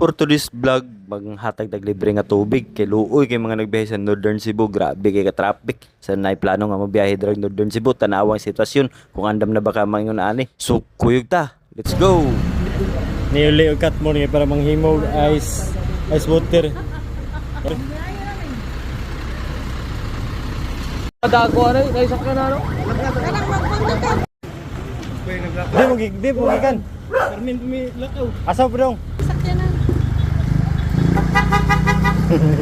For today's vlog, maghatag tag libre nga tubig kay luoy kay mga nagbiyahe sa Northern Cebu. Grabe kay ka traffic. Sa nay plano nga mabiyahe drag Northern Cebu, tanawang sitwasyon kung andam na baka mangon ani. So kuyog ta. Let's go. Niyuli ukat mo niya para manghimog ice ice water. Dago ano, kay sakyan na ano. Di mo gig, di mo gikan. Carmen pumi lakaw. Asa pa dong?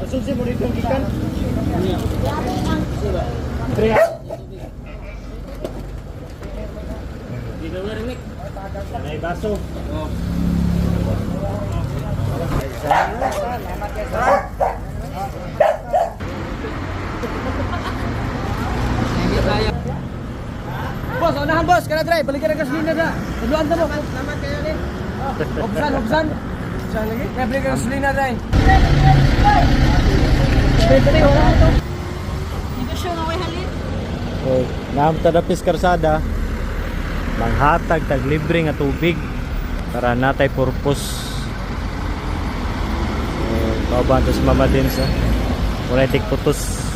Asun si mo dito gikan? Tre. Dito nga rin May baso. Boss, unahan boss, kana drive, balikan ang gasolina na. Tuluan ta mo. Salamat kayo ni. Obsan, obsan. Obsan lagi. Kaya balikan ang gasolina na. Pwede rin, wala ito. Hindi siya nga way halin. So, naamta na pis karsada. Manghatag tag libre nga tubig para natay purpose. Kauban to si Mama din sa. Wala tik putos.